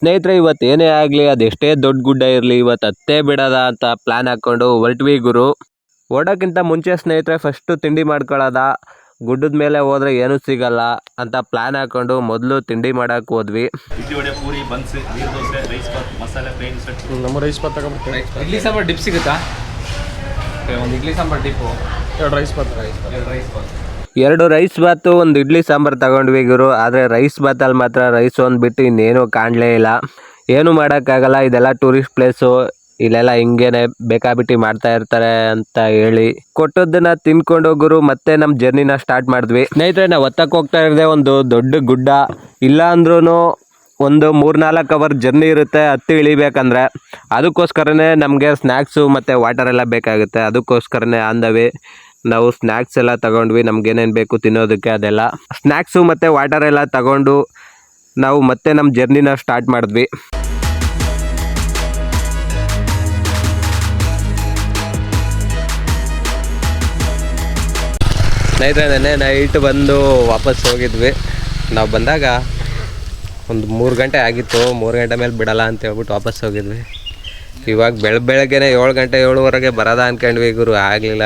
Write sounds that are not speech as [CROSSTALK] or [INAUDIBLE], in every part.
ಸ್ನೇಹಿತರೆ ಇವತ್ತು ಏನೇ ಆಗಲಿ ಅದೆಷ್ಟೇ ದೊಡ್ಡ ಗುಡ್ಡ ಇರಲಿ ಇವತ್ತು ಹತ್ತೇ ಬಿಡೋದ ಅಂತ ಪ್ಲ್ಯಾನ್ ಹಾಕ್ಕೊಂಡು ಹೊರಟ್ವಿ ಗುರು. ಓಡೋಕ್ಕಿಂತ ಮುಂಚೆ ಸ್ನೇಹಿತರೆ ಫಸ್ಟು ತಿಂಡಿ ಮಾಡ್ಕೊಳ್ಳೋದ ಗುಡ್ಡದ ಮೇಲೆ ಹೋದ್ರೆ ಏನೂ ಸಿಗಲ್ಲ ಅಂತ ಪ್ಲಾನ್ ಹಾಕ್ಕೊಂಡು ಮೊದಲು ತಿಂಡಿ ಮಾಡಕ್ಕೆ ಹೋದ್ವಿ. ಇಡ್ಲಿ ವಡೆ ಪೂರಿ ಬನ್ಸ್ ನೀರು ದೋಸೆ ರೈಸ್ ಬಾತ್ ಮಸಾಲೆ ಪ್ಲೇನ್ ಸೆಟ್ ನಮ್ಮ ರೈಸ್ ಬಾತ್ ತಗೊಂಡ್ಬಿಟ್ಟು ಇಡ್ಲಿ ಸಾಂಬಾರ್ ಡಿಪ್ ಸಿಗುತ್ತಾ? ಒಂದು ಇಡ್ಲಿ ಸಾಂಬಾರ್ ಡಿಪ್ಪು ಎರಡು ರೈಸ್ ಬಾತ್ ರೈಸ್ ಎರಡು ರೈಸ್ ಬಾತ್ ಎರಡು ರೈಸ್ ಬಾತು ಒಂದು ಇಡ್ಲಿ ಸಾಂಬಾರು ತಗೊಂಡ್ವಿ ಗುರು. ಆದರೆ ರೈಸ್ ಬಾತಲ್ಲಿ ಮಾತ್ರ ರೈಸ್ ಒಂದು ಬಿಟ್ಟು ಇನ್ನೇನು ಕಾಣಲೇ ಇಲ್ಲ. ಏನು ಮಾಡೋಕ್ಕಾಗಲ್ಲ, ಇದೆಲ್ಲ ಟೂರಿಸ್ಟ್ ಪ್ಲೇಸು ಇಲ್ಲೆಲ್ಲ ಹಿಂಗೇನೆ ಬೇಕಾಬಿಟ್ಟಿ ಮಾಡ್ತಾ ಇರ್ತಾರೆ ಅಂತ ಹೇಳಿ ಕೊಟ್ಟದ್ದನ್ನ ತಿನ್ಕೊಂಡು ಹೋಗುರು ಮತ್ತೆ ನಮ್ಮ ಜರ್ನಿನ ಸ್ಟಾರ್ಟ್ ಮಾಡಿದ್ವಿ. ಸ್ನೇಹಿತರೆ, ನಾವು ಒತ್ತಕ್ಕೆ ಹೋಗ್ತಾ ಇರೋದೇ ಒಂದು ದೊಡ್ಡ ಗುಡ್ಡ. ಇಲ್ಲ ಅಂದ್ರೂ ಒಂದು ಮೂರ್ನಾಲ್ಕು ಅವರ್ ಜರ್ನಿ ಇರುತ್ತೆ, ಹತ್ತಿ ಇಳಿಬೇಕಂದ್ರೆ. ಅದಕ್ಕೋಸ್ಕರನೇ ನಮಗೆ ಸ್ನ್ಯಾಕ್ಸು ಮತ್ತು ವಾಟರ್ ಎಲ್ಲ ಬೇಕಾಗುತ್ತೆ. ಅದಕ್ಕೋಸ್ಕರನೇ ಆನ್ ದ ವೇ ನಾವು ಸ್ನ್ಯಾಕ್ಸ್ ಎಲ್ಲ ತಗೊಂಡ್ವಿ ನಮ್ಗೆ ಏನೇನು ಬೇಕು ತಿನ್ನೋದಕ್ಕೆ ಅದೆಲ್ಲ. ಸ್ನ್ಯಾಕ್ಸು ಮತ್ತು ವಾಟರ್ ಎಲ್ಲ ತಗೊಂಡು ನಾವು ಮತ್ತೆ ನಮ್ಮ ಜರ್ನಿನ ಸ್ಟಾರ್ಟ್ ಮಾಡಿದ್ವಿ. ಸ್ನೇಹಿತರೆ ನೈಟ್ ಬಂದು ವಾಪಸ್ ಹೋಗಿದ್ವಿ. ನಾವು ಬಂದಾಗ ಒಂದು ಮೂರು ಗಂಟೆ ಆಗಿತ್ತು, ಮೂರು ಗಂಟೆ ಮೇಲೆ ಬಿಡಲ್ಲ ಅಂತ ಹೇಳ್ಬಿಟ್ಟು ವಾಪಸ್ ಹೋಗಿದ್ವಿ. ಇವಾಗ ಬೆಳ, ಬೆಳಗ್ಗೆನೆ ಏಳು ಗಂಟೆ ಏಳುವರೆಗೆ ಬರೋದ ಅಂದ್ಕೊಂಡ್ವಿ ಗುರು, ಆಗಲಿಲ್ಲ.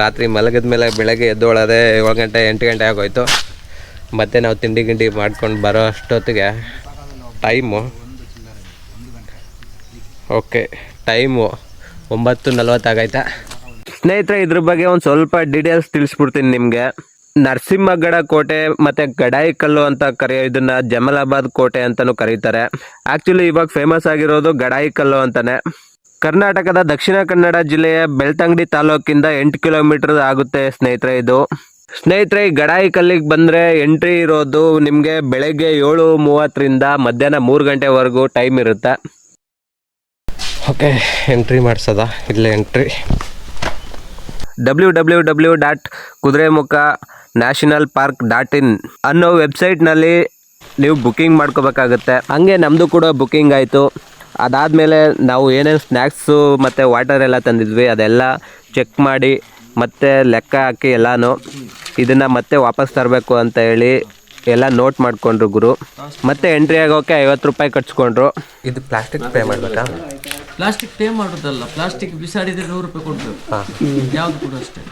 ರಾತ್ರಿ ಮಲಗಿದ ಮೇಲೆ ಬೆಳಗ್ಗೆ ಎದ್ದೋಳದೆ ಏಳು ಗಂಟೆ, ಎಂಟು ಗಂಟೆ ಆಗೋಯ್ತು. ಮತ್ತೆ ನಾವು ತಿಂಡಿ ಗಿಂಡಿ ಮಾಡ್ಕೊಂಡು ಬರೋ ಅಷ್ಟೊತ್ತಿಗೆ ಟೈಮು ಓಕೆ ಟೈಮು ಒಂಬತ್ತು ನಲ್ವತ್ತಾಗೈತೆ ಸ್ನೇಹಿತರೆ, ಇದ್ರ ಬಗ್ಗೆ ಒಂದು ಸ್ವಲ್ಪ ಡೀಟೇಲ್ಸ್ ತಿಳಿಸ್ಬಿಡ್ತೀನಿ ನಿಮಗೆ. ನರಸಿಂಹಗಡ ಕೋಟೆ ಮತ್ತೆ ಗಡಾಯಿ ಕಲ್ಲು ಅಂತ ಕರೆಯೋ ಇದನ್ನ ಜಮಲಾಬಾದ್ ಕೋಟೆ ಅಂತಲೂ ಕರೀತಾರೆ. ಆಕ್ಚುಲಿ ಇವಾಗ ಫೇಮಸ್ ಆಗಿರೋದು ಗಡಾಯಿ ಕಲ್ಲು ಅಂತಾನೆ. ಕರ್ನಾಟಕದ ದಕ್ಷಿಣ ಕನ್ನಡ ಜಿಲ್ಲೆಯ ಬೆಳ್ತಂಗಡಿ ತಾಲೂಕಿಂದ ಎಂಟು ಕಿಲೋಮೀಟರ್ ಆಗುತ್ತೆ ಸ್ನೇಹಿತರೆ ಇದು. ಸ್ನೇಹಿತರೆ ಈ ಗಡಾಯಿ ಕಲ್ಲಿಗೆ ಬಂದರೆ ಎಂಟ್ರಿ ಇರೋದು ನಿಮಗೆ ಬೆಳಗ್ಗೆ ಏಳು ಮೂವತ್ತರಿಂದ ಮಧ್ಯಾಹ್ನ ಮೂರು ಗಂಟೆವರೆಗೂ ಟೈಮ್ ಇರುತ್ತೆ. ಓಕೆ ಎಂಟ್ರಿ ಮಾಡಿಸೋದ? ಇಲ್ಲೇ entry. W W W dot Kudremukh national park dot in ಅನ್ನೋ ವೆಬ್ಸೈಟ್ನಲ್ಲಿ ನೀವು ಬುಕ್ಕಿಂಗ್ ಮಾಡ್ಕೋಬೇಕಾಗುತ್ತೆ. ಹಂಗೆ ನಮ್ಮದು ಕೂಡ ಬುಕ್ಕಿಂಗ್ ಆಯಿತು. ಅದಾದಮೇಲೆ ನಾವು ಏನೇನು ಸ್ನ್ಯಾಕ್ಸು ಮತ್ತು ವಾಟರ್ ಎಲ್ಲ ತಂದಿದ್ವಿ ಅದೆಲ್ಲ ಚೆಕ್ ಮಾಡಿ ಮತ್ತೆ ಲೆಕ್ಕ ಹಾಕಿ ಎಲ್ಲನೂ. ಇದನ್ನು ಮತ್ತೆ ವಾಪಸ್ ತರಬೇಕು ಅಂತ ಹೇಳಿ ಎಲ್ಲ ನೋಟ್ ಮಾಡಿಕೊಂಡ್ರು ಗುರು. ಮತ್ತೆ ಎಂಟ್ರಿ ಆಗೋಕೆ ಐವತ್ತು ರೂಪಾಯಿ ಕಟ್ಸ್ಕೊಂಡ್ರು. ಇದು ಪ್ಲಾಸ್ಟಿಕ್ ಪೇ ಮಾಡಬೇಕಾ? ಪ್ಲಾಸ್ಟಿಕ್ ಪೇ ಮಾಡೋದಲ್ಲ ಪ್ಲಾಸ್ಟಿಕ್ ಬಿಸಾಡಿದ್ರೆ ನೂರು ರೂಪಾಯಿ ಕೊಡ್ಬೇಕು. ಯಾವ್ದು ಕೂಡ ಅಷ್ಟೇ.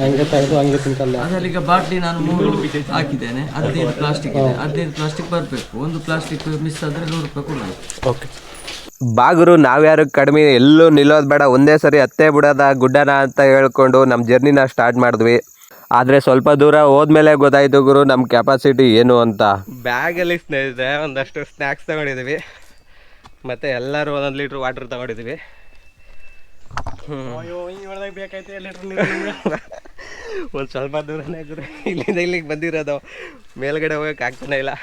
ಹಂಗೆ ತೆಗೆದು ಹಂಗೆ ತಿಂತಲ್ಲ. ಅದರಲ್ಲಿ ಈಗ ಬಾಟ್ಲಿ ನಾನು ಮೂರು ಹಾಕಿದ್ದೇನೆ ಹದಿನೈದು ಪ್ಲಾಸ್ಟಿಕ್ ಇದೆ. ಹದಿನೈದು ಪ್ಲಾಸ್ಟಿಕ್ ಬರಬೇಕು. ಒಂದು ಪ್ಲಾಸ್ಟಿಕ್ ಮಿಸ್ ಆದರೆ ನೂರು ರೂಪಾಯಿ ಕೊಡಬೇಕು. ಓಕೆ ಬಾಗುರು ನಾವ್ಯಾರು ಕಡಿಮೆ ಎಲ್ಲೂ ನಿಲ್ಲೋದು ಬೇಡ. ಒಂದೇ ಸರಿ ಹತ್ತೇ ಬಿಡೋದ ಗುಡ್ಡನ ಅಂತ ಹೇಳ್ಕೊಂಡು ನಮ್ಮ ಜರ್ನಿನ ಸ್ಟಾರ್ಟ್ ಮಾಡಿದ್ವಿ. ಆದರೆ ಸ್ವಲ್ಪ ದೂರ ಹೋದ್ಮೇಲೆ ಗೊತ್ತಾಯ್ತು ಗುರು ನಮ್ಮ ಕೆಪಾಸಿಟಿ ಏನು ಅಂತ. ಬ್ಯಾಗಲ್ಲಿ ಸ್ನೇಹಿತರೆ ಒಂದಷ್ಟು ಸ್ನ್ಯಾಕ್ಸ್ ತಗೊಂಡಿದ್ದೀವಿ. ಮತ್ತು ಎಲ್ಲರೂ ಒಂದೊಂದು ಲೀಟ್ರ್ ವಾಟರ್ ತಗೊಂಡಿದ್ದೀವಿ. ಒಂದು ಸ್ವಲ್ಪ ದೂರನೇ ಗುರು. ಇಲ್ಲಿಂದ ಇಲ್ಲಿಗೆ ಬಂದಿರೋದು. ಮೇಲ್ಗಡೆ ಹೋಗಕ್ಕೆ ಆಗ್ತಾನೆ ಇಲ್ಲ.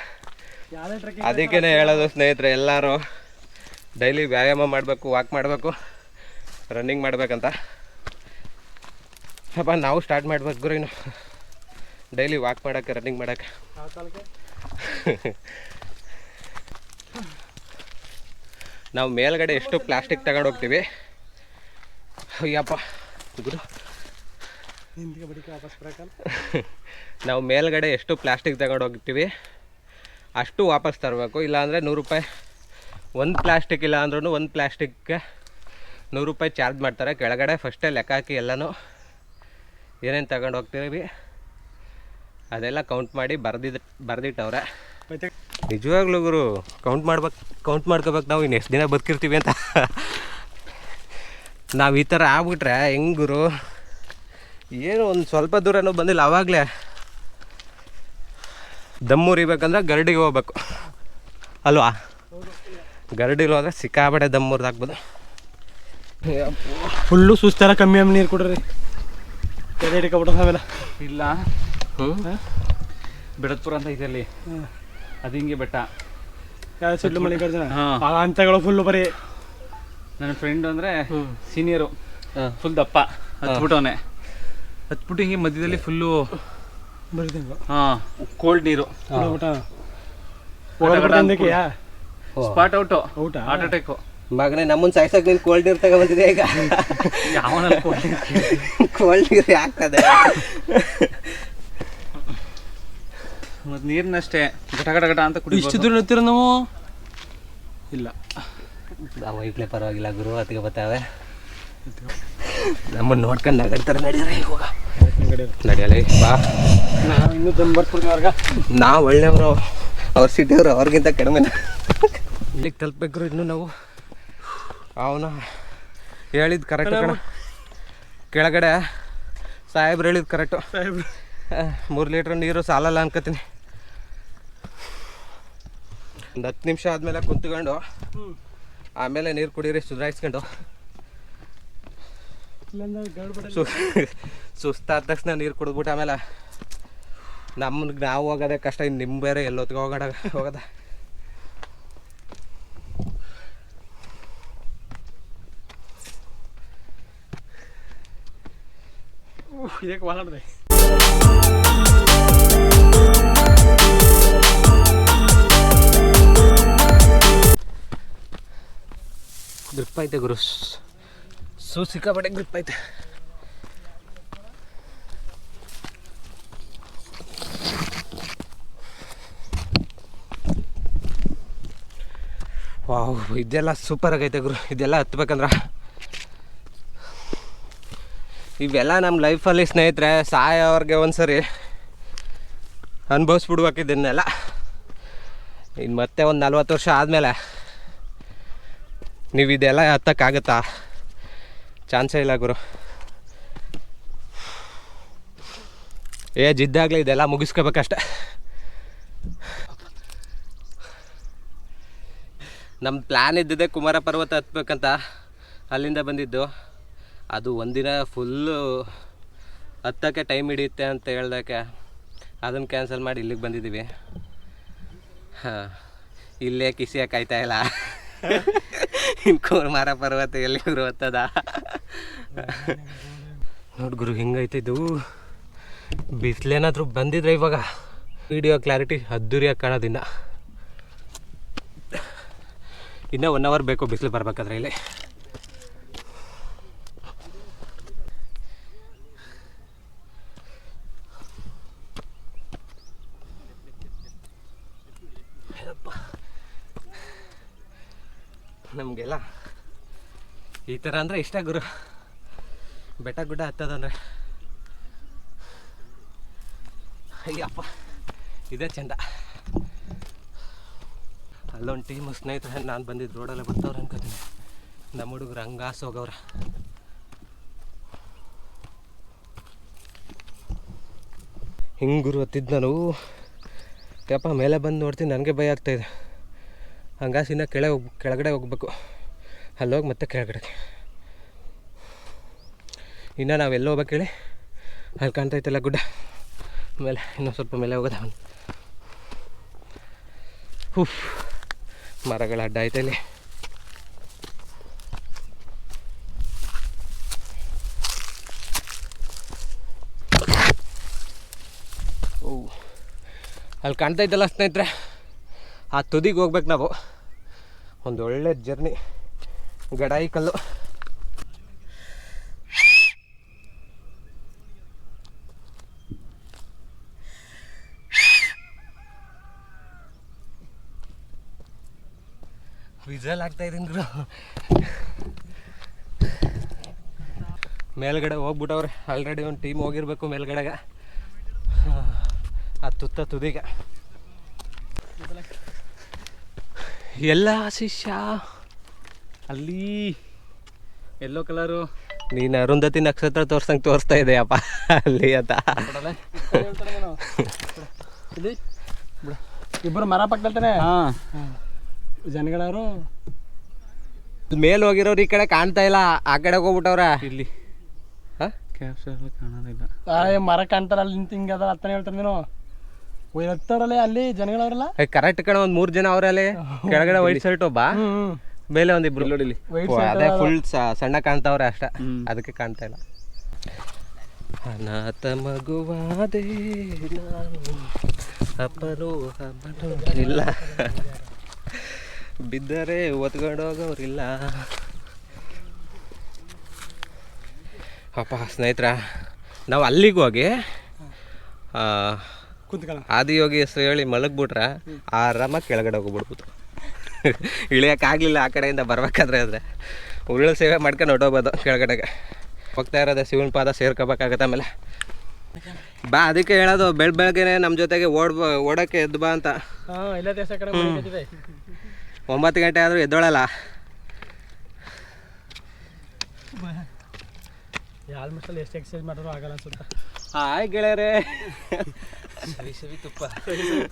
ಅದಕ್ಕೇನೆ ಹೇಳೋದು ಸ್ನೇಹಿತರೆ ಎಲ್ಲರೂ ಡೈಲಿ ವ್ಯಾಯಾಮ ಮಾಡಬೇಕು ವಾಕ್ ಮಾಡಬೇಕು ರನ್ನಿಂಗ್ ಮಾಡಬೇಕಂತ. ಅಪ್ಪ ನಾವು ಸ್ಟಾರ್ಟ್ ಮಾಡ್ಬೇಕು ಗುರು ಇನ್ನು. ಡೈಲಿ ವಾಕ್ ಮಾಡೋಕ್ಕೆ ರನ್ನಿಂಗ್ ಮಾಡೋಕ್ಕೆ. ನಾವು ಮೇಲ್ಗಡೆ ಎಷ್ಟು ಪ್ಲಾಸ್ಟಿಕ್ ತಗೊಂಡು ಹೋಗ್ತೀವಿ. ಅಯ್ಯಪ್ಪ ಗುರು. ನಾವು ಮೇಲ್ಗಡೆ ಎಷ್ಟು ಪ್ಲಾಸ್ಟಿಕ್ ತಗೊಂಡು ಹೋಗ್ತೀವಿ ಅಷ್ಟು ವಾಪಸ್ ತರಬೇಕು ಇಲ್ಲಾಂದರೆ ನೂರು ರೂಪಾಯಿ ಒಂದು ಪ್ಲಾಸ್ಟಿಕ್ ಇಲ್ಲ ಅಂದ್ರೂ ಒಂದು ಪ್ಲಾಸ್ಟಿಕ್ಗೆ ನೂರು ರೂಪಾಯಿ ಚಾರ್ಜ್ ಮಾಡ್ತಾರೆ. ಕೆಳಗಡೆ ಫಸ್ಟೇ ಲೆಕ್ಕ ಹಾಕಿ ಎಲ್ಲನೂ ಏನೇನು ತಗೊಂಡು ಹೋಗ್ತೀವಿ ಅದೆಲ್ಲ ಕೌಂಟ್ ಮಾಡಿ ಬರ್ದಿದ್ದು ಬರ್ದಿಟ್ಟವ್ರೆ. ನಿಜವಾಗ್ಲೂ ಗುರು ಕೌಂಟ್ ಮಾಡ್ಬೇಕು ಕೌಂಟ್ ಮಾಡ್ಕೋಬೇಕು ನಾವು ಇನ್ನು ಎಷ್ಟು ದಿನ ಬದುಕಿರ್ತೀವಿ ಅಂತ. ನಾವು ಈ ಥರ ಆಗ್ಬಿಟ್ರೆ ಹೆಂಗ್ ಗುರು? ಏನು ಒಂದು ಸ್ವಲ್ಪ ದೂರನೂ ಬಂದಿಲ್ಲ ಆವಾಗಲೇ ದಮ್ಮೂರಿಬೇಕಂದ್ರೆ ಗರಡಿಗೆ ಹೋಗ್ಬೇಕು. ಅಲ್ವಾ? ಗರಡಿಲಿ ಹೋದ್ರೆ ಸಿಕ್ಕಾಬಡೆ ದಮ್ಮೂರ್ದು ಹಾಕ್ಬೋದು ಫುಲ್ಲು ಸುಸ್ತಾರ ಕಮ್ಮಿ ಅಮ್ಮ ನೀರು ಕೊಡ್ರಿ. ಎದೆ ಹಿಡ್ಕೊಬಿಡೋದು ಆಮೇಲೆ ಇಲ್ಲ. ಬಿಡತ್ಪುರ ಅಂತ ಇದೆ ಅಲ್ಲಿ ಅದು ಹಿಂಗೆ ಬೆಟ್ಟ. ಸಿಡ್ಲು ಮಲ್ಲಿಕಾರ್ಜುನ. ಆ ಅಂತಗಳು ಫುಲ್ಲು ಬರೀ. ನನ್ನ ಫ್ರೆಂಡ್ ಅಂದರೆ ಸೀನಿಯರು ಫುಲ್ ದಪ್ಪ. ಹತ್ಬಿಟ್ಟವನೆ. ಹತ್ಬಿಟ್ಟು ಹಿಂಗೆ ಮಧ್ಯದಲ್ಲಿ ಫುಲ್ಲು ಹಾಂ ಕೋಲ್ಡ್ ನೀರು. Spot out out heart attack ಮಗನೇ ನಮ್ಮನ್ನ ಸಾಯ್ಸಕ್ ನೀನ್ ಕೋಲ್ಡ್ ನೀರ್ ತಗೊಂಡ್ಬಂದಿದೆ ಈಗ? ಯಾವನಲ್ಲಿ ಕೋಲ್ಡ್ ಕೋಲ್ಡ್ ನೀರು ಆಗ್ತದೆ. ಮತ್ತು ನೀರಿನಷ್ಟೇ. ಘಟ ಘಟ ಘಟ ಅಂತ ಕುಡಿ ಇಷ್ಟು ದೂರ ಇರ್ತೀರ ನಾವು? ಇಲ್ಲ. ನಾವು ಪರವಾಗಿಲ್ಲ ಗುರು ಅದಕ್ಕೆ ಬತ್ತಾವೆ. ನಮ್ಮನ್ನು ನೋಡ್ಕೊಂಡು ನಗಡ್ತಾರೆ ನಡೀರಿ ಇವಾಗ. ನಡೆಯಲ್ಲ ಬಾ. ನಾವು ಇನ್ನೂ ದಮ್ ಬರ್ತೀವಿ ಅವ್ರಿಗೆ ನಾವು ಒಳ್ಳೆಯವರು ಅವ್ರ ಸಿಟಿಯವ್ರು ಅವ್ರಿಗಿಂತ ಕಡಿಮೆ ಇಲ್ಲಿಗೆ ತಲುಪಬೇಕು ಇನ್ನು ನಾವು. ಅವನ ಹೇಳಿದ್ ಕರೆಕ್ಟ್ ಕಣ. ಕೆಳಗಡೆ ಸಾಹೇಬ್ರು ಹೇಳಿದ್ ಕರೆಕ್ಟು ಮೂರು ಲೀಟ್ರ್ ನೀರು ಸಾಲಲ್ಲ ಅನ್ಕೋತೀನಿ. ಒಂದು ಹತ್ತು ನಿಮಿಷ ಆದಮೇಲೆ ಕುಂತ್ಕೊಂಡು ಆಮೇಲೆ ನೀರು ಕುಡೀರಿ ಸುಧಾರಿಸ್ಕೊಂಡು. ಸುಸ್ತಾದ ತಕ್ಷಣ ನೀರು ಕುಡಿದ್ಬಿಟ್ಟು ಆಮೇಲೆ ನಮ್ಗೆ ನಾವು ಹೋಗೋದೇ ಕಷ್ಟ ಇನ್ನು ನಿಮ್ಮ ಬೇರೆ ಎಲ್ಲೊತ್ತಿಗೆ ಹೋಗೋಣ ಹೋಗೋದ ಇದಕ್ಕೆ ಗ್ರಿಪ್ ಐತೆ ಗುರು ಸು ಸಿಕ್ಕಾಪಟ್ಟೆ ಗ್ರಿಪ್ ಐತೆ ಇದೆಲ್ಲ ಸೂಪರ್ ಆಗೈತೆ ಗುರು. ಇದೆಲ್ಲ ಹತ್ಬೇಕಂದ್ರ. ಇವೆಲ್ಲ ನಮ್ಮ ಲೈಫಲ್ಲಿ ಸ್ನೇಹಿತರೆ ಸಾಯೋವ್ರಿಗೆ ಒಂದ್ಸರಿ ಅನುಭವಿಸ್ಬಿಡ್ಬೇಕು ಇದನ್ನೆಲ್ಲ. ಇನ್ನು ಮತ್ತೆ ಒಂದು ನಲ್ವತ್ತು ವರ್ಷ ಆದಮೇಲೆ ನೀವು ಇದೆಲ್ಲ ಹತ್ತಕ್ಕಾಗತ್ತಾ? ಚಾನ್ಸೇ ಇಲ್ಲ ಗುರು. ಏ ಇದ್ದಾಗಲೇ ಇದೆಲ್ಲ ಮುಗಿಸ್ಕೋಬೇಕಷ್ಟೆ. ನಮ್ಮ ಪ್ಲ್ಯಾನ್ ಇದ್ದಿದ್ದೆ ಕುಮಾರ ಪರ್ವತ ಹತ್ಬೇಕಂತ ಅಲ್ಲಿಂದ ಬಂದಿದ್ದು. ಅದು ಒಂದಿನ ಫುಲ್ಲು ಹತ್ತಕ್ಕೆ ಟೈಮ್ ಹಿಡಿಯುತ್ತೆ ಅಂತ ಹೇಳ್ದಕ್ಕೆ ಅದನ್ನು ಕ್ಯಾನ್ಸಲ್ ಮಾಡಿ ಇಲ್ಲಿಗೆ ಬಂದಿದ್ದೀವಿ. ಹಾಂ, ಇಲ್ಲೇ ಕಿಸಿಯಕ್ಕೆ ಆಯ್ತಾ ಇಲ್ಲ. ಇನ್ನು ಕುಮಾರ ಪರ್ವತ ಎಲ್ಲಿ ಗುರು ಹತ್ತದ? ನೋಡ್ ಗುರು, ಹಿಂಗೈತೆ ಇದು? ಬಿಸಿಲೇನಾದರೂ ಬಂದಿದ್ರೆ ಇವಾಗ? ವಿಡಿಯೋ ಕ್ಲಾರಿಟಿ ಅದ್ದೂರಿಯಾಗಿ ಕಾಣೋದಿನ್ನ ಇನ್ನೂ ಒನ್ ಅವರ್ ಬೇಕು, ಬಿಸಿಲು ಬರ್ಬೇಕಾದ್ರೆ ಇಲ್ಲಿ. ನಮಗೆಲ್ಲ ಈ ಥರ ಅಂದರೆ ಇಷ್ಟ ಗುರು. ಬೆಟ್ಟ ಗುಡ್ಡ ಹತ್ತದಂದ್ರೆ ಅಯ್ಯಪ್ಪ, ಇದೇ ಚಂದ. ಅಲ್ಲೊಂದು ಟೀಮ್ ಸ್ನೇಹಿತರೆ ನಾನು ಬಂದಿದ್ದು ರೋಡಲ್ಲೇ ಬರ್ತಾವ್ರೆ ಅನ್ಕೋತೀನಿ ನಮ್ಮ ಹುಡುಗರು ಹಂಗಾಸ ಹೋಗವ್ರೆ ಹಿಂಗೆ ಹತ್ತಿದ್ದು ನಾನು. ಯಪ್ಪ, ಮೇಲೆ ಬಂದು ನೋಡ್ತೀನಿ, ನನಗೆ ಭಯ ಆಗ್ತಾಯಿದೆ ಹಂಗಾಸು ಇನ್ನೂ ಕೆಳಗೆ ಹೋಗ್ ಕೆಳಗಡೆ ಹೋಗ್ಬೇಕು. ಅಲ್ಲೋಗಿ ಮತ್ತೆ ಕೆಳಗಡೆ. ಇನ್ನು ನಾವು ಎಲ್ಲೋ ಹೋಗ್ಬೇಕು ಹೇಳಿ? ಅಲ್ಲಿ ಕಾಣ್ತೈತಲ್ಲ ಗುಡ್ಡ. ಮೇಲೆ, ಇನ್ನೂ ಸ್ವಲ್ಪ ಮೇಲೆ ಹೋಗೋದ ಹುಫ್. ಮರಗಳ ಅಡ್ಡ ಐತೆ ಇಲ್ಲಿ. ಓ ಅಲ್ಲಿ ಇದ್ದಲ್ಲ ಸ್ನೇಹಿತರೆ, ಆ ತುದಿಗೆ ಹೋಗ್ಬೇಕು ನಾವು. ಒಂದು ಒಳ್ಳೆ ಜರ್ನಿ ಗಡಾಯಿ ಕಲ್ಲು. ವಿಸಲ್ ಆಗ್ತಾ ಇದೀನಿ ಗುರು. ಮೇಲ್ಗಡೆ ಹೋಗ್ಬಿಟ್ಟವ್ರೆ. ಆಲ್ರೆಡಿ ಒಂದು ಟೀಮ್ ಹೋಗಿರ್ಬೇಕು ಮೇಲ್ಗಡೆಗೆ. ಆ ತುತ್ತ ತುದಿಗೆ. ಎಲ್ಲ ಶಿಷ್ಯ. ಅಲ್ಲಿ ಎಲ್ಲೋ ಕಲರು. ನೀನು ಅರುಂಧತಿ ನಕ್ಷತ್ರ ತೋರ್ಸಂಗೆ ತೋರಿಸ್ತಾ ಇದೆಯಪ್ಪ. ಅಲ್ಲಿ ಅಂತ. ಇಬ್ಬರು ಮರ ಪಕ್ಕದಲ್ತಾನೆ ಹಾಂ. ಜನಗಳವರು ಮೇಲೆ ಹೋಗಿರೋರು ಈ ಕಡೆ ಕಾಣ್ತಾ ಇಲ್ಲ ಆ ಕಡೆ ಹೋಗ್ಬಿಟ್ಟವ್ರ. ಇಲ್ಲಿ. ಕಾಣೋದಿಲ್ಲ. ಮರ ಕಾಣ್ತಾರ ಅಲ್ಲಿ ನಿಂತು ಹಿಂಗೆ ಅದ ಹತ್ತಾನೆ ಹೇಳ್ತಾರೆ ನೀನು. ಒಯ್ ಹತ್ತಾರಲ್ಲೇ ಅಲ್ಲಿ ಜನಗಳವ್ರಲ್ಲ? ಕರೆಕ್ಟ್ ಕಣ ಒಂದು ಮೂರು ಜನ ಅವರಲ್ಲಿ. ಕೆಳಗಡೆ ವೈಟ್ ಶರ್ಟ್ ಒಬ್ಬ ಮೇಲೆ ಒಂದಿಬ್ರು ಇಲ್ಲಿ ಅದೇ ಫುಲ್ ಸಣ್ಣ ಕಾಣ್ತಾವ್ರೆ ಅಷ್ಟ. ಅದಕ್ಕೆ ಕಾಣ್ತಾ ಇಲ್ಲ. ಅನಾಥ ಮಗುವಾದೆ ನಾನು ಅಪರೋಹಮನು ಇಲ್ಲ ಬಿದ್ದರೆ ಒತ್ಕೊಂಡೋಗೋರಿಲ್ಲ ಅಪ್ಪ ಸ್ನೇಹಿತರ ನಾವು ಅಲ್ಲಿಗೆ ಹೋಗಿ ಆದಿಯೋಗಿ ಹೆಸರು ಹೇಳಿ ಮಲಗ್ಬಿಟ್ರೆ ಆರಾಮಾಗಿ ಕೆಳಗಡೆ ಹೋಗ್ಬಿಡ್ಬೋದು. ಇಳಿಯೋಕ್ಕಾಗಲಿಲ್ಲ ಆ ಕಡೆಯಿಂದ ಬರ್ಬೇಕಾದ್ರೆ ಆದರೆ. ಉರುಳು ಸೇವೆ ಮಾಡ್ಕೊಂಡು ಹೊಟ್ಟೋಗ್ಬೋದು ಕೆಳಗಡೆಗೆ. ಹೋಗ್ತಾ ಇರೋದೆ ಶಿವನ ಪಾದ ಸೇರ್ಕೋಬೇಕಾಗತ್ತೆ ಆಮೇಲೆ. ಬಾ ಅದಕ್ಕೆ ಹೇಳೋದು ಬೆಳ್ ಬೆಳಗ್ಗೆನೆ ನಮ್ಮ ಜೊತೆಗೆ ಓಡ್ಬ ಓಡೋಕ್ಕೆ ಎದ್ದು ಬಾ ಅಂತ. ಒಂಬತ್ತು ಗಂಟೆ ಆದರೂ ಎದ್ದೋಳಲ್ಲ. ಆಲ್ಮೋಸ್ಟ್ ಅಲ್ಲಿ ಎಷ್ಟು ಎಕ್ಸಸೈಸ್ ಮಾಡಿದ್ರು ಆಗಲ್ಲ ಅನ್ಸುತ್ತೆ ಹಾಯ್ ಗೆಳೆಯರೆ. ಸವಿ ಸವಿ ತುಪ್ಪ.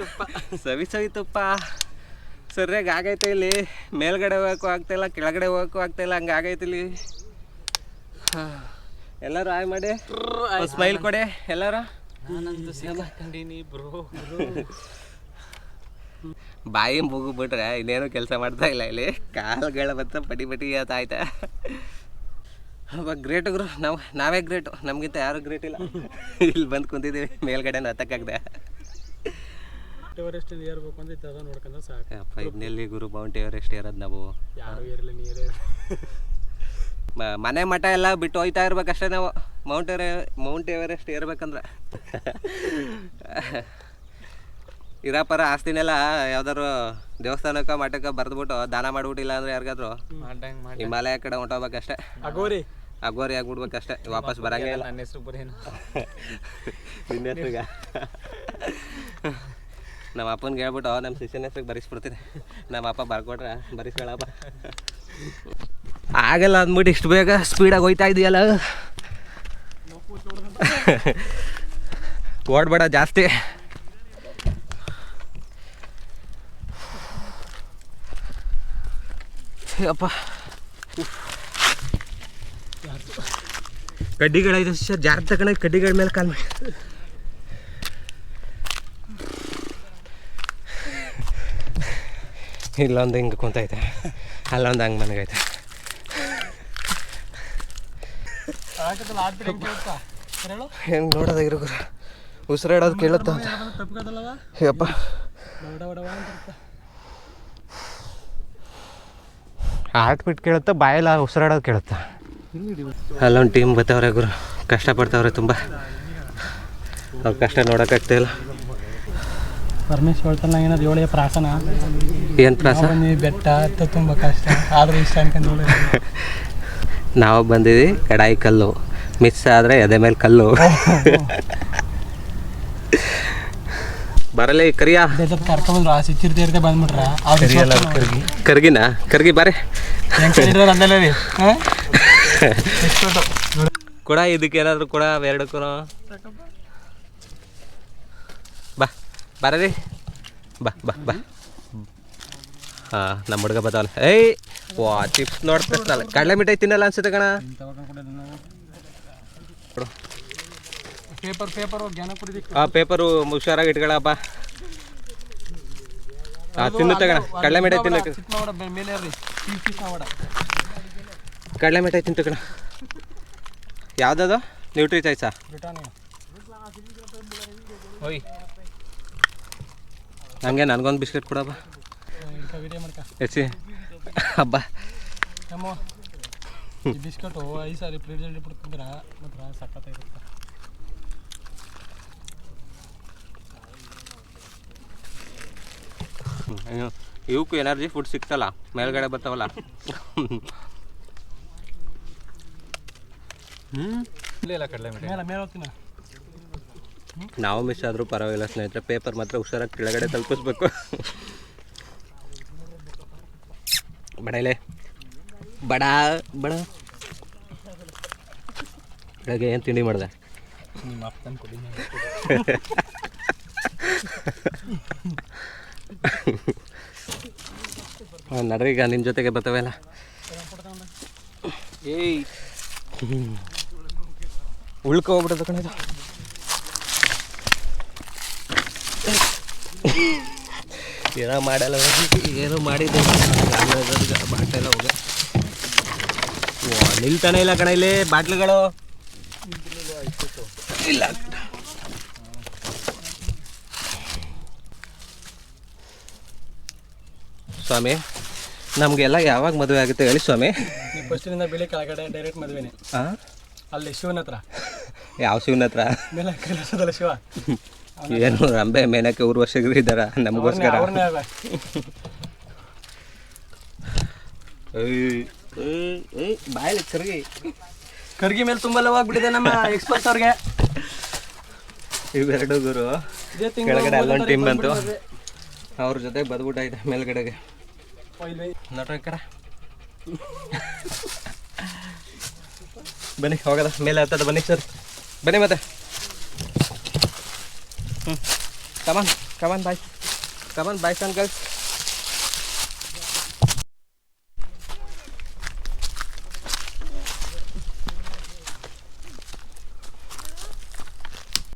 ತುಪ್ಪ ಸವಿ ಸವಿ ತುಪ್ಪ. ಸರಿಯಾಗಿ ಆಗೈತೆ ಇಲ್ಲಿ? ಮೇಲ್ಗಡೆ ಹೋಗೋಕ್ಕೂ ಆಗ್ತಾಯಿಲ್ಲ ಕೆಳಗಡೆ ಹೋಗೋಕ್ಕೂ ಆಗ್ತಾಯಿಲ್ಲ ಹಂಗೆ ಆಗೈತೆ ಇಲ್ಲಿ? ಎಲ್ಲರೂ ಆಯ್ ಮಾಡಿ. ಸ್ಮೈಲ್ ಕೊಡೆ ಎಲ್ಲರೂ. ಬಾಯಿ ಮುಗು ಬಿಟ್ರೆ ಇನ್ನೇನು ಕೆಲಸ ಮಾಡ್ತಾ ಇಲ್ಲ ಇಲ್ಲಿ. ಕಾಲುಗಳ ಮತ್ತೆ ಪಟಿ ಪಟಿ ಆಯ್ತಾ? ಅವಾಗ ಗ್ರೇಟ್ ಗುರು. ನಾವು ನಾವೇ ಗ್ರೇಟು ನಮಗಿಂತ ಯಾರು ಗ್ರೇಟ್ ಇಲ್ಲ. ಇಲ್ಲಿ ಬಂದು ಕುಂತಿದ್ದೀವಿ. ಮೇಲ್ಗಡೆ ಹತ್ತಕ್ಕಾಗ್ದೆ ಎವರೆಸ್ಟ್ ಏರ್ಬೇಕು ಅಂದ್ರೆ ನೋಡ್ಕೊಂಡ ಸಾಕು. ಇದನ್ನೆಲ್ಲಿ ಗುರು ಮೌಂಟ್ ಎವರೆಸ್ಟ್ ಏರೋದು ನಾವು? ಯಾರು ಏರಲಿ ನೀರೇ ಮನೆ ಮಠ ಎಲ್ಲ ಬಿಟ್ಟು ಹೋಯ್ತಾ ಇರ್ಬೇಕಷ್ಟೇ ನಾವು. ಮೌಂಟ್ ಎವರೆ ಮೌಂಟ್ ಎವರೆಸ್ಟ್ ಏರ್ಬೇಕಂದ್ರೆ. ಇರಪ್ಪರ ಆಸ್ತಿನೆಲ್ಲ ಯಾವ್ದಾರು ದೇವಸ್ಥಾನಕ್ಕ ಮಠಕ್ಕೆ ಬರ್ದ್ಬಿಟ್ಟು ದಾನ ಮಾಡ್ಬಿಟ್ಟಿಲ್ಲ ಅಂದ್ರೆ ಯಾರಿಗಾದ್ರು? ಹಿಮಾಲಯ ಕಡೆ ಹೊಂಟೋಗ್ಬೇಕಷ್ಟೇ. ಅಗೋರಿ ಅಗೋರಿ ಆಗ್ಬಿಡ್ಬೇಕಷ್ಟೇ. ವಾಪಸ್ ಬರಂಗೇ ಇಲ್ಲ. ನನ್ನ ಹೆಸರು ಬರೇನು? ನಿನ್ನ ಹೆಸ್ರಿಗ? ನಮ್ಮ ಅಪ್ಪನಿಗೆ ಹೇಳ್ಬಿಟ್ಟು ನಮ್ಮ ಶಿಷ್ಯನ ಹೆಸ್ರಿಗೆ ಬರಿಸ್ಬಿಡ್ತೀನಿ. ನಮ್ಮ ಅಪ್ಪ ಬರ್ಕೊಟ್ರೆ ಬರೆಸ್ಕೊಳಪ್ಪ ಆಗಲ್ಲ ಅಂದ್ಬಿಟ್ಟು ಇಷ್ಟು ಬೇಗ ಸ್ಪೀಡಾಗಿ ಹೋಯ್ತಾ ಇದೆಯಲ್ಲ. ಓಡ್ಬೇಡ ಜಾಸ್ತಿ. ಅಪ್ಪ. ಕಡ್ಡಿಗಳಾಯ್ತು ಸರ್ ಜಾರ್ ತಗೊಂಡು ಕಡ್ಡಿಗಳ ಮೇಲೆ ಕಾಲ್ ಮಾಡಿ. ಇಲ್ಲೊಂದು ಹಿಂಗೆ ಕುಂತೈತೆ. ಅಲ್ಲೊಂದು ಹಂಗೆ ಮನೆಗೈತೆ. ಏನು ನೋಡೋದಾಗಿರೋ ಗುರು? ಉಸಿರಾಡೋದು ಕೇಳುತ್ತ ಯಪ್ಪ ಡವ ಡವ ಅಂತ ಇರುತ್ತೆ. ಹಾರ್ಟ್ ಬಿಟ್ಟು ಕೇಳುತ್ತಾ ಬಾಯಲ್ಲ ಉಸಿರಾಡೋದು ಕೇಳುತ್ತಾ? ಅಲ್ಲೊಂದು ಟೀಮ್ ಬರ್ತಾವ್ರೆ ಗುರು. ಕಷ್ಟ ಪಡ್ತಾವ್ರೆ ತುಂಬ. ಅವ್ರ ಕಷ್ಟ ನೋಡೋಕ್ಕಾಗ್ತಾ ಇಲ್ಲ. ಪರಮೇಶ್ ಹೇಳ್ತಾನೆ ಏನಾದ್ರು ಏಳೇ ಪ್ರಾಸನ ಏನು ನೀವು ಬೆಟ್ಟ ಅಂತ ತುಂಬ ಕಷ್ಟ. ಆದ್ರೆ ಇಷ್ಟ ಅನ್ಕೊಂಡು ನೋಡಿ ನಾವು ಬಂದಿದ್ವಿ ಕಡಾಯಿ ಕಲ್ಲು. ಮಿಸ್ ಆದರೆ ಎದೆ ಮೇಲೆ ಕಲ್ಲು. ಬರಲಿ ಕರಿಯಾ. ಕರ್ಕೊಂಡ್ರು ಆ ಸಿಚ್ಚಿರ್ ತೀರ್ತೆ ಬಂದ್ಬಿಟ್ರ? ಕರ್ಗಿ. ಕರ್ಗಿನ? ಕರ್ಗಿ ಬಾರೆ. ಕೊಡ ಇದಕ್ಕೆ ಏನಾದ್ರು ಕೊಡ ಎರಡಕ್ಕೂ ಬಾ ಬರೀ ಬಾ ಬಾ ಬಾ. ಹಾಂ ನಮ್ಮ ಹುಡುಗ ಬರ್ತಾವಲ್ಲ ಏಯ್ ವಾ ಚಿಪ್ಸ್ ನೋಡ್ತಿರ್ತಾಳೆ. ಕಡಲೆ ಮಿಠಾಯಿ ತಿನ್ನಲ್ಲ ಅನ್ಸುತ್ತೆ ಕಣ. ಪೇಪರ್ ಪೇಪರ್ ಆ ಪೇಪರು ಹುಷಾರಾಗಿ ಇಟ್ಕೊಳಪ್ಪ ಹಾಂ ತಿನ್ನು ಕಡಲೆ ಮಿಠಾಯಿ ತಿನ್ನಕ್ಕೆ ಮೇಲೆ ಕಡಲೆ ಮಿಠಾಯಿ ತಿಂತು ಕಣ ಯಾವುದದು? ನ್ಯೂಟ್ರಿ ಚಾಯ್ಸಾ ನಂಗೆ ಓಯ್. ಹಂಗೆ ನನಗೊಂದು ಬಿಸ್ಕೆಟ್ ಕೊಡಪ್ಪ. ಎಸಿ ಹಬ್ಬ. ಬಿಸ್ಕೆಟು ಐದು ಸಾರಿ ಪ್ಲೇಟ್ ಬಿಡ್ತಿದ್ರ ಮಾತ್ರ ಸಖತ್ತಾಗಿರುತ್ತೆ. ಇವಕ್ಕೂ ಎನರ್ಜಿ ಫುಡ್ ಸಿಕ್ತಲ್ಲ ಮೇಲ್ಗಡೆ ಬರ್ತಾವಲ್ಲ ನಾವು ಮಿಸ್ ಆದರೂ ಪರವಾಗಿಲ್ಲ ಸ್ನೇಹಿತರೆ. ಪೇಪರ್ ಮಾತ್ರ ಹುಷಾರಾಗಿ ಕೆಳಗಡೆ ತಲುಪಿಸ್ಬೇಕು. ಬಡಲೆ ಬಡ ಬಡ. ಬೆಳಗ್ಗೆ ಏನು ತಿಂಡಿ ಮಾಡಿದೆ? ನಿಮ್ಮ [LAUGHS] ನಡ್ರಿ ಈಗ ನಿಮ್ಮ ಜೊತೆಗೆ ಬರ್ತವೆಲ್ಲ ಏಯ್. ಉಳ್ಕೊ ಹೋಗ್ಬಿಡೋದು ಕಣದು ಏನೋ ಮಾಡಲ್ಲ ಏನೋ ಮಾಡಿದ್ದೆ. ಬಾಟ್ಲೆಲ್ಲ ಹೋಗ ನಿಲ್ತಾನೆ ಇಲ್ಲ ಕಣ ಇಲ್ಲಿ ಬಾಟ್ಲುಗಳು. ಇಲ್ಲ. ಸ್ವಾಮಿ ನಮಗೆಲ್ಲ ಯಾವಾಗ ಮದುವೆ ಆಗುತ್ತೆ ಹೇಳಿ ಸ್ವಾಮಿ. ನೀವು ಫಸ್ಟಿನಿಂದ ಬಿಳಿ ಕೆಳಗಡೆ ಡೈರೆಕ್ಟ್ ಮದುವೆನೆ. ಹಾಂ ಅಲ್ಲಿ ಶಿವನ ಹತ್ರ. ಯಾವ ಶಿವನ ಹತ್ರ? ಮೇಲೆ ಕೈಲಾಸದಲ್ಲ ಶಿವ. ಏನು ರಂಬೆ ಮೇನಕ್ಕೆ ಊರು ವರ್ಷ ಇದ್ದಾರ? ನಮಗೋಸ್ಕರ. ಬಾಯಲ್ಲಿ ಕರ್ಗಿ ಕರ್ಗಿ ಮೇಲೆ ತುಂಬ ಲವ್ ಆಗ್ಬಿಟ್ಟಿದೆ ನಮ್ಮ ಎಕ್ಸ್ಪರ್ಟ್ಸ್ ಅವ್ರಿಗೆ. ಇವೆರಡು ಗುರು. ಕೆಳಗಡೆ ಅಲ್ಲೊಂದು ಟೀಮ್ ಬಂತು. ಅವ್ರ ಜೊತೆ ಬದ್ಬಿಟ್ಟಾಯ್ತು ಮೇಲ್ಗಡೆಗೆ. ನೋಡ್ರಿ ಈ ಕಡೆ ಬನ್ನಿ ಹೋಗದ ಮೇಲೆ ಹತ್ತದ ಬನ್ನಿ ಸರ್ ಬನ್ನಿ ಮತ್ತೆ ಹ್ಞೂ come on come on boy come on boys uncles